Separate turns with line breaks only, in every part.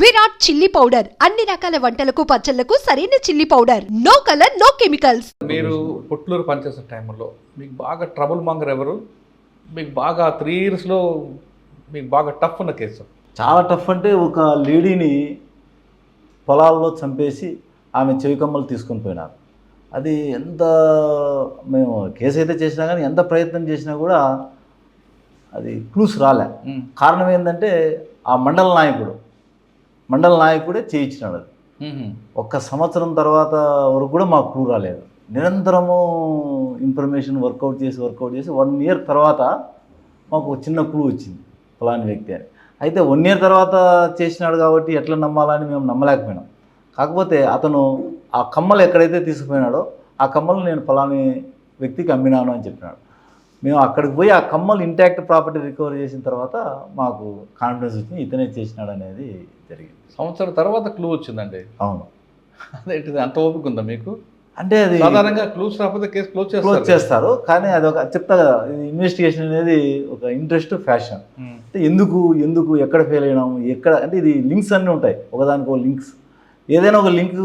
Virat chilli powder. అన్ని రకాల వంటలకు పచ్చళ్ళకు సరైన chilli powder. No colour no chemicals.
మీరు పుట్లూరు పనిచేసే టైంలో మీకు బాగా ట్రబుల్ మాంగర్ ఎవరు? మీకు బాగా త్రీ ఇయర్స్లో మీకు బాగా టఫ్ ఉన్న కేసు.
చాలా టఫ్ అంటే ఒక లేడీని పొలాల్లో చంపేసి ఆమె చెవి కమ్మలు తీసుకొని పోయినారు. అది ఎంత మేము కేసు అయితే చేసినా కానీ ఎంత ప్రయత్నం చేసినా కూడా అది క్లూస్ రాలే. కారణం ఏంటంటే ఆ మండల నాయకుడు మండల నాయకుడే చేయించినాడు అది. ఒక్క సంవత్సరం తర్వాత వరకు కూడా మాకు క్లూ రాలేదు. నిరంతరము ఇన్ఫర్మేషన్ వర్కౌట్ చేసి వర్కౌట్ చేసి వన్ ఇయర్ తర్వాత మాకు చిన్న క్లూ వచ్చింది ఫలాని వ్యక్తి అని. అయితే వన్ ఇయర్ తర్వాత చేసినాడు కాబట్టి ఎట్లా నమ్మాలని మేము నమ్మలేకపోయినాం. కాకపోతే అతను ఆ కమ్మలు ఎక్కడైతే తీసుకుపోయినాడో ఆ కమ్మలు నేను ఫలాని వ్యక్తికి అమ్మినాను అని చెప్పినాడు. మేము అక్కడికి పోయి ఆ కమ్మలు ఇంటాక్ట్ ప్రాపర్టీ రికవర్ చేసిన తర్వాత మాకు కాన్ఫిడెన్స్ వచ్చింది ఇతనే చేసినాడు అనేది జరిగింది.
సంవత్సరం తర్వాత క్లూ వచ్చిందండి.
అవును.
అదేంటిది? అంత ఓపిక ఉందా మీకు?
అంటే అది
సాధారణంగా క్లూస్ రాకపోతే కేసు క్లోజ్
క్లోజ్
చేస్తారు
చేస్తారు. కానీ అది ఒక చెప్తా కదా ఇన్వెస్టిగేషన్ అనేది ఒక ఇంట్రెస్ట్ ఫ్యాషన్
మ్మ్.
అంటే ఎందుకు ఎందుకు ఎక్కడ ఫెయిల్ అయినాము ఎక్కడ అంటే ఇది లింక్స్ అన్నీ ఉంటాయి. ఒకదానికి ఒక లింక్స్ ఏదైనా ఒక లింక్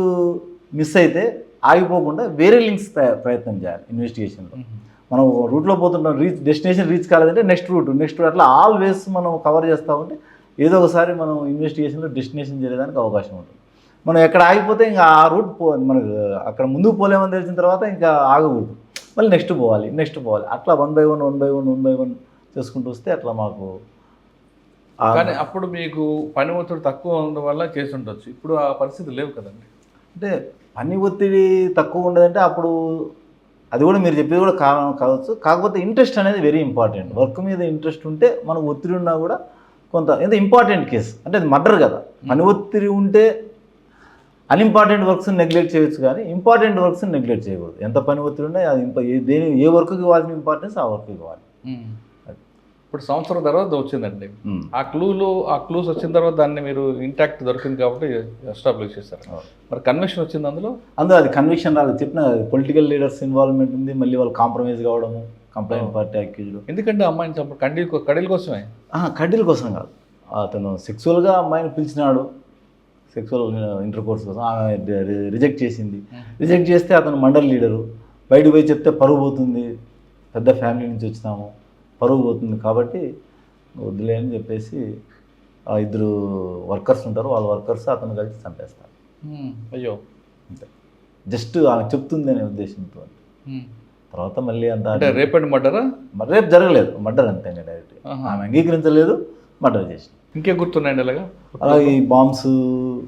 మిస్ అయితే ఆగిపోకుండా వేరే లింక్స్ ప్రయత్నం చేయాలి ఇన్వెస్టిగేషన్లో. మనం రూట్లో పోతుంటాం రీచ్ డెస్టినేషన్ రీచ్ కాలేదంటే నెక్స్ట్ రూట్ నెక్స్ట్ రూట్ అట్లా ఆల్వేస్ మనం కవర్ చేస్తూ ఉంటే ఏదో ఒకసారి మనం ఇన్వెస్టిగేషన్లో డెస్టినేషన్ చేయడానికి అవకాశం ఉంటుంది. మనం ఎక్కడ ఆగిపోతే ఇంకా ఆ రూట్ పో మనకు అక్కడ ముందుకు పోలేమని తెలిసిన తర్వాత ఇంకా ఆగకూడదు. మళ్ళీ నెక్స్ట్ పోవాలి నెక్స్ట్ పోవాలి. అట్లా one by one one by one one by one చేసుకుంటూ వస్తే అట్లా మాకు
కానీ అప్పుడు మీకు పని ఒత్తిడి తక్కువ ఉండడం వల్ల చేసి ఉండొచ్చు. ఇప్పుడు ఆ పరిస్థితి లేవు కదండి.
అంటే పని ఒత్తిడి తక్కువ ఉండదంటే అప్పుడు అది కూడా మీరు చెప్పేది కూడా కారణం కావచ్చు. కాకపోతే ఇంట్రెస్ట్ అనేది వెరీ ఇంపార్టెంట్ వర్క్ మీద ఇంట్రెస్ట్ ఉంటే మనకు ఒత్తిడి ఉన్నా కూడా కొంత ఎంత ఇంపార్టెంట్ కేసు అంటే అది మర్డర్ కదా. పని ఒత్తిడి ఉంటే అన్ఇంపార్టెంట్ వర్క్స్ నెగ్లెక్ట్ చేయొచ్చు కానీ ఇంపార్టెంట్ వర్క్స్ నెగ్లెక్ట్ చేయకూడదు. ఎంత పని ఒత్తిడి ఉన్నా అది దేని ఏ వర్క్కి ఇవ్వాల్సిన ఇంపార్టెన్స్ ఆ వర్క్కి ఇవ్వాలి
మ్మ్. ఇప్పుడు సంవత్సరం తర్వాత వచ్చిందండి. ఆ క్లూలు ఆ క్లూస్ వచ్చిన తర్వాత దాన్ని మీరు ఇంటాక్ట్ దొరికింది కాబట్టి ఎస్టాబ్లిష్ చేశారు. మరి కన్వెన్షన్ వచ్చింది అందులో?
అందులో అది కన్విక్షన్ రాలేదు. చెప్పిన పొలిటికల్ లీడర్స్ ఇన్వాల్వ్మెంట్ ఉంది మళ్ళీ వాళ్ళు కాంప్రమైజ్ కావడము కంప్లైంట్ పార్టీ అక్యూజ్డ్
ఎందుకంటే అమ్మాయిని చంప కండి కడీల కోసమే?
కడ్డీల కోసం కాదు. అతను సెక్సువల్గా అమ్మాయిని పిలిచినాడు. సెక్సువల్ ఇంటర్ కోర్స్ కోసం ఆమె రిజెక్ట్ చేసింది. రిజెక్ట్ చేస్తే అతను మండల్ లీడరు. బయటకు పోయి చెప్తే పరువు పోతుంది. పెద్ద ఫ్యామిలీ నుంచి వచ్చినాము. పరువు పోతుంది కాబట్టి వద్దులే అని చెప్పేసి ఆ ఇద్దరు వర్కర్స్ ఉంటారు వాళ్ళ వర్కర్స్ అతను కలిసి చంపేస్తారు.
అయ్యో.
అంతే. జస్ట్ ఆమె చెప్తుంది అనే ఉద్దేశంతో. తర్వాత మళ్ళీ అంత
అంటే రేపటి మర్డరా?
మరి రేపు జరగలేదు. మర్డర్ అంతే డైరెక్ట్. ఆమె అంగీకరించలేదు మర్డర్ చేసి
ఇంకే గుర్తున్నాయండి అలాగా?
అలాగే ఈ బాంబ్స్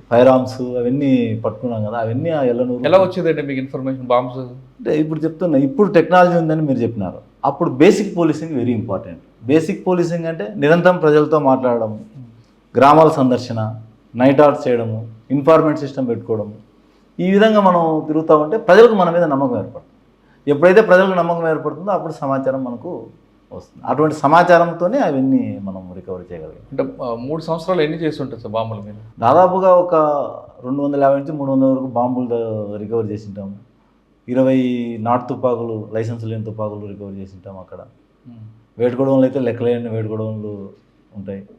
ఫైర్ ఆర్మ్స్ అవన్నీ పట్టుకున్నాం కదా అవన్నీ ఎల్లనూరు
ఎలా వచ్చిందండి మీకు ఇన్ఫర్మేషన్ బాంబ్స్?
అంటే ఇప్పుడు చెప్తున్నా ఇప్పుడు టెక్నాలజీ ఉందని మీరు చెప్పినారు. అప్పుడు basic policing very important basic policing అంటే నిరంతరం ప్రజలతో మాట్లాడడం గ్రామాల సందర్శన నైట్ అవుట్ చేయడము ఇన్ఫార్మెంట్ సిస్టమ్ పెట్టుకోవడము. ఈ విధంగా మనం తిరుగుతూ ఉంటే ప్రజలకు మన మీద నమ్మకం ఏర్పడుతుంది. ఎప్పుడైతే ప్రజలకు నమ్మకం ఏర్పడుతుందో అప్పుడు సమాచారం మనకు వస్తుంది. అటువంటి సమాచారంతోనే అవన్నీ మనం రికవరీ చేయగలిగాం.
అంటే మూడు సంవత్సరాలు ఎన్ని చేసి ఉంటుంది సార్ బాంబులు మీరు
దాదాపుగా ఒక రెండు వందల యాభై నుంచి మూడు వందల వరకు బాంబులు రికవర్ చేసి ఉంటాము ఇరవై నాటు తుపాకులు లైసెన్స్ లేని తుపాకులు రికవర్ చేసి ఉంటాం అక్కడ. వేడుకోవడంలో అయితే లెక్కలేని వేడుకోవడంలు ఉంటాయి.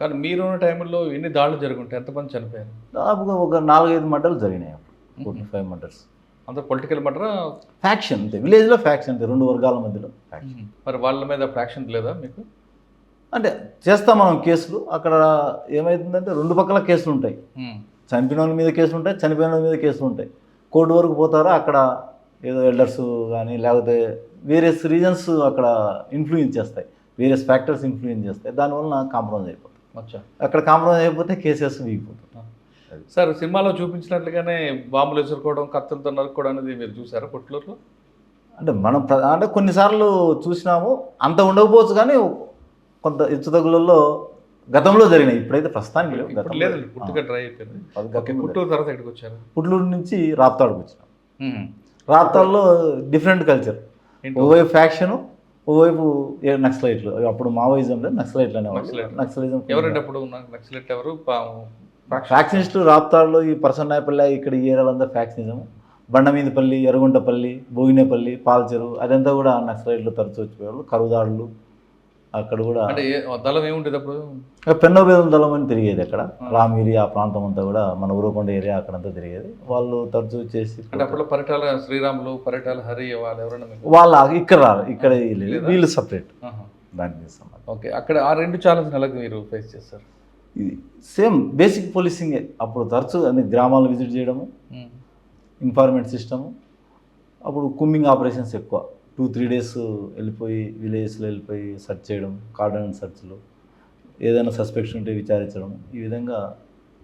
కానీ మీరున్న టైంలో ఎన్ని దాడులు జరుగుంటాయి? ఎంతమంది చనిపోయారు?
దాదాపుగా ఒక నాలుగైదు మర్డర్లు జరిగినాయి అప్పుడు. Forty five murders.
అంత పొలిటికల్ మర్డరా?
ఫ్యాక్షన్ అంతే. విలేజ్లో ఫ్యాక్షన్ అంతే. రెండు వర్గాల మధ్యలో ఫ్యాక్షన్.
మరి వాళ్ళ మీద ఫ్రాక్షన్ లేదా మీకు?
అంటే చేస్తాం మనం కేసులు. అక్కడ ఏమవుతుందంటే రెండు పక్కల కేసులు ఉంటాయి. చనిపోయిన వాళ్ళ మీద కేసులు ఉంటాయి చనిపోయిన వాళ్ళ మీద కేసులు ఉంటాయి కోర్టు వరకు పోతారో? అక్కడ ఏదో ఎల్డర్స్ కానీ లేకపోతే వేరియస్ రీజన్స్ అక్కడ ఇన్ఫ్లుయెన్స్ చేస్తాయి. వేరియస్ ఫ్యాక్టర్స్ ఇన్ఫ్లుయెన్స్ చేస్తాయి. దానివల్ల కాంప్రమైజ్ అయిపోతుంది. అక్కడ కాంప్రమైజ్ అయిపోతే కేసెస్ వీగిపోతుంది
సార్ సినిమాలో చూపించినట్లుగానే బాంబులు ఎసురుకోవడం కత్తులతో నరుక్కోవడం అనేది మీరు చూసారా పుట్లూరులో
అంటే మనం అంటే కొన్నిసార్లు చూసినాము. అంత ఉండకపోవచ్చు కానీ కొంత హెచ్చుతగులలో గతంలో జరిగినాయి. ఇప్పుడైతే ప్రస్తుతానికి లేవు.
ఇప్పుడు
గతంలో-
లేదండి. పుట్టుక డ్రై అయిపోయింది
అది
ఓకే
గతంలో
పుట్టూరు తర్వాత ఎక్కడికి వచ్చారు
పుట్లూరు నుంచి రాప్తాడుకు వచ్చినాం. రాప్తాడులో డిఫరెంట్ కల్చర్? ఓవైపు ఫ్యాక్షను ఓవైపు నక్సలైట్లు. అప్పుడు మావోయిజం లేదు నక్సలైట్లు. అనేవాళ్ళు. నక్సలిజం
ఎవరండి అప్పుడు నాకు నక్సలెట్ ఎవరు.
ఫ్యాక్షనిస్టులు. రాప్తాడులో ఈ పర్సన్ నాయపల్లి ఇక్కడ ఈ ఏరియాలందరూ ఫ్యాక్షనిజం. బండమీదపల్లి ఎర్రగుంటపల్లి భోగినేపల్లి పాల్చెరు అదంతా కూడా నక్సలైట్లు తరచు వచ్చిపోయేవాళ్ళు. కరువుదాడులు అక్కడ కూడా
అంటే దళం ఏముండేది అప్పుడు?
పెన్నోబేదం దళం అని తిరిగేది అక్కడ. రామిరి ఆ ప్రాంతం అంతా కూడా మన ఊరకొండ ఏరియా అక్కడంతా తిరిగేది. వాళ్ళు తరచు వచ్చేసి
అంటే అప్పుడు పరిటాల శ్రీరాములు పరిటాల హరి వాళ్ళు ఎవరైనా
వాళ్ళ ఇక్కడ రారు. ఇక్కడ వీళ్ళు- సపరేట్ సంబంధం
ఓకే. అక్కడ ఆ రెండు ఛాలెంజ్ నెలకు మీరు ఫేస్ చేస్తారు?
ఇది సేమ్ బేసిక్ పోలీసింగే. అప్పుడు తరచు అన్ని గ్రామాలు విజిట్ చేయడము. ఇన్ఫార్మెంట్ సిస్టము అప్పుడు కుమ్మింగ్ ఆపరేషన్స్ ఎక్కువ. టూ త్రీ డేస్ వెళ్ళిపోయి విలేజెస్లో వెళ్ళిపోయి సెర్చ్ చేయడం కార్డన్ సెర్చ్లు ఏదైనా సస్పెక్షన్ ఉంటే విచారించడం ఈ విధంగా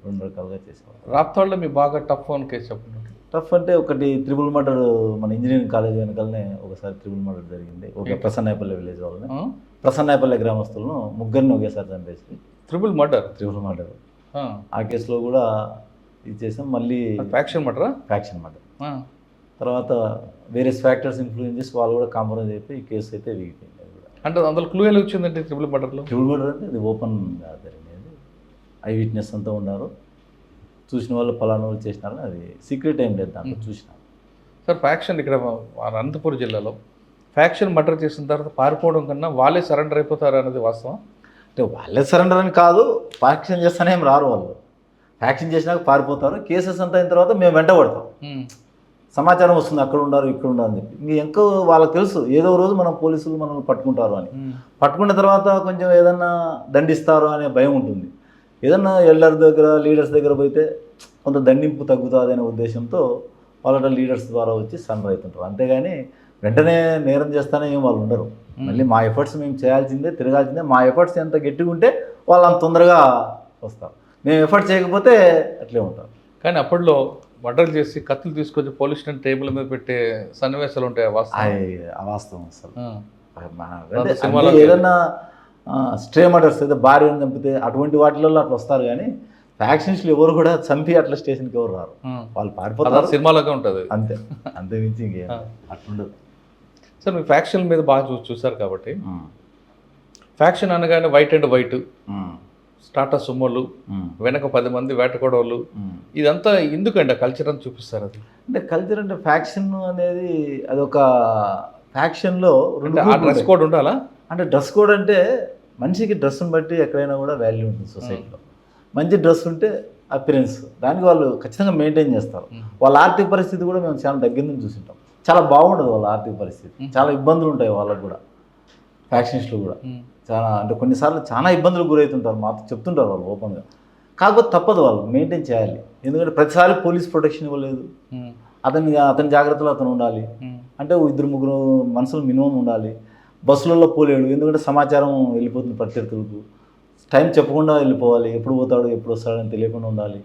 రెండు రకాలుగా చేసేవాళ్ళం.
రాప్తాడులో మీ బాగా టఫ్ ఫోన్ కేసు చెప్పండి.
టఫ్ అంటే ఒకటి త్రిబుల్ మర్డర్ మన ఇంజనీరింగ్ కాలేజ్ వెనకాలనే ఒకసారి త్రిబుల్ మర్డర్ జరిగింది. ఒక ప్రసన్నాయపల్లి విలేజ్ వాళ్ళని. ప్రసన్నాయపల్లి గ్రామస్తులను ముగ్గురిని ఒకేసారి చంపేసి.
Triple murder?
Triple murder. ఆ. కేసులో కూడా ఇది చేసాం మళ్ళీ
ఫ్యాక్షన్ మర్డరా?
Faction murder. తర్వాత వేరే ఫ్యాక్టర్స్ ఇన్ఫ్లుయెన్స్ చేసి వాళ్ళు కూడా కాంప్రమైజ్ అయిపోయి ఈ కేసు అయితే వీగిపోయింది అది కూడా
అంటే అందులో క్లూ ఎలా వచ్చిందంటే ట్రిపుల్ మర్డర్లో?
ట్రిబుల్ మర్డర్ అంటే ఇది ఓపెన్ జరిగింది ఐ విట్నెస్ అంతా ఉన్నారు. చూసిన వాళ్ళు పలానా వాళ్ళు చేసినారని అది సీక్రెట్ ఏం లేదు దాంట్లో చూసినారు
సార్ ఫ్యాక్షన్ ఇక్కడ అనంతపురం జిల్లాలో ఫ్యాక్షన్ మర్డర్ చేసిన తర్వాత పారిపోవడం కన్నా వాళ్ళే సరెండర్ అయిపోతారు అనేది వాస్తవం?
అంటే వాళ్ళే సరెండర్ అని కాదు ఫ్యాక్షన్ చేస్తానే ఏం రారు వాళ్ళు. ఫ్యాక్షన్ చేసినాక పారిపోతారు కేసెస్ అంతా అయిన తర్వాత మేము వెంట పడతాం సమాచారం వస్తుంది అక్కడ ఉండారు ఇక్కడ ఉండారు అని చెప్పి. ఇంక ఎంకో వాళ్ళకి తెలుసు ఏదో రోజు మనం పోలీసులు మనల్ని పట్టుకుంటారు అని. పట్టుకున్న తర్వాత కొంచెం ఏదన్నా దండిస్తారు అనే భయం ఉంటుంది. ఏదన్నా ఎల్డర్ దగ్గర లీడర్స్ దగ్గర పోతే కొంత దండింపు తగ్గుతుంది అనే ఉద్దేశంతో వాళ్ళ లీడర్స్ ద్వారా వచ్చి సరెండర్ అవుతుంటారు అంతేగాని వెంటనే నేరం చేస్తానే ఏం వాళ్ళు ఉండరు. మళ్ళీ మా ఎఫర్ట్స్ మేము చేయాల్సిందే తిరగాల్సిందే. మా ఎఫర్ట్స్ ఎంత గట్టిగా ఉంటే వాళ్ళు అంత తొందరగా వస్తారు. మేము ఎఫర్ట్ చేయకపోతే అట్లే ఉంటారు.
కానీ అప్పట్లో మర్డర్ చేసి కత్తులు తీసుకొచ్చి పోలీస్ స్టేషన్ టేబుల్ మీద పెట్టే సన్నివేశాలు ఉంటాయి వాస్తవం
అసలు ఏదన్నా స్ట్రే మర్డర్స్ అయితే భార్యను చంపితే అటువంటి వాటిలలో అట్లా వస్తారు కానీ ఫ్యాక్షన్స్లు ఎవరు కూడా చంపి అట్లా స్టేషన్కి ఎవరు రారు. వాళ్ళు పారిపోతారు
సినిమాలాగా ఉంటుంది
అంతే అంతే మించి ఇంకేం. అట్లుండదు
సార్ మీ ఫ్యాక్షన్ మీద బాగా చూ చూసారు కాబట్టి. ఫ్యాక్షన్ అనగానే వైట్ అండ్ వైట్. స్టాటస్ సుమ్మలు. వెనక పది మంది వేటకోడోళ్ళు. ఇదంతా ఎందుకండి ఆ కల్చర్ అని చూపిస్తారు అది?
అంటే కల్చర్ అంటే ఫ్యాక్షన్ అనేది అదొక ఫ్యాక్షన్లో రెండు
డ్రెస్. కోడ్ ఉండాలా?
అంటే డ్రెస్ కోడ్ అంటే మనిషికి డ్రెస్ని బట్టి ఎక్కడైనా కూడా వాల్యూ ఉంటుంది సొసైటీలో మంచి డ్రెస్ ఉంటే అపిరెన్స్ దానికి వాళ్ళు ఖచ్చితంగా మెయింటైన్ చేస్తారు. వాళ్ళ ఆర్థిక పరిస్థితి కూడా మేము చాలా దగ్గర నుంచి చూసింటాం. చాలా బాగుండదు వాళ్ళ ఆర్థిక పరిస్థితి. చాలా ఇబ్బందులు ఉంటాయి వాళ్ళకు కూడా. ఫ్యాక్షనిస్టులు కూడా. చాలా అంటే కొన్నిసార్లు చాలా ఇబ్బందులకు గురవుతుంటారు. మాతో చెప్తుంటారు వాళ్ళు ఓపెన్గా కాకపోతే తప్పదు వాళ్ళు మెయింటైన్ చేయాలి. ఎందుకంటే ప్రతిసారి పోలీస్ ప్రొటెక్షన్ ఇవ్వలేదు. అతని అతని జాగ్రత్తలో అతను ఉండాలి. అంటే ఇద్దరు ముగ్గురు మనుషులు మినిమం ఉండాలి. బస్సులలో పోలేడు ఎందుకంటే సమాచారం వెళ్ళిపోతుంది ప్రత్యర్థులకు. టైం చెప్పకుండా వెళ్ళిపోవాలి ఎప్పుడు పోతాడు ఎప్పుడు వస్తాడని తెలియకుండా ఉండాలి.